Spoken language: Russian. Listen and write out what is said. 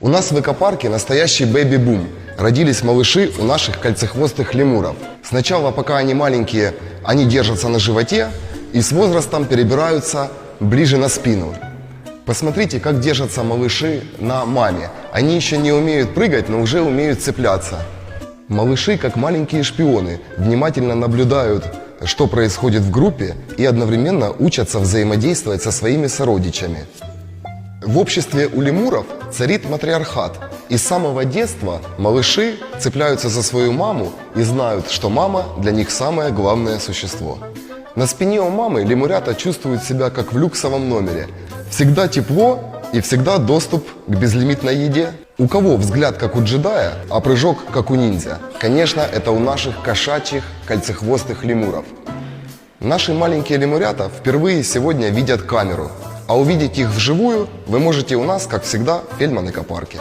У нас в экопарке настоящий бэби-бум. Родились малыши у наших кольцехвостых лемуров. Сначала, пока они маленькие, они держатся на животе и с возрастом перебираются ближе на спину. Посмотрите, как держатся малыши на маме. Они еще не умеют прыгать, но уже умеют цепляться. Малыши, как маленькие шпионы, внимательно наблюдают, что происходит в группе и одновременно учатся взаимодействовать со своими сородичами. В обществе у лемуров царит матриархат. И с самого детства малыши цепляются за свою маму и знают, что мама для них самое главное существо. На спине у мамы лемурята чувствуют себя как в люксовом номере. Всегда тепло и всегда доступ к безлимитной еде. У кого взгляд как у джедая, а прыжок как у ниндзя? Конечно, это у наших кошачьих кольцехвостых лемуров. Наши маленькие лемурята впервые сегодня видят камеру, а увидеть их вживую вы можете у нас, как всегда, в Фельдман экопарке.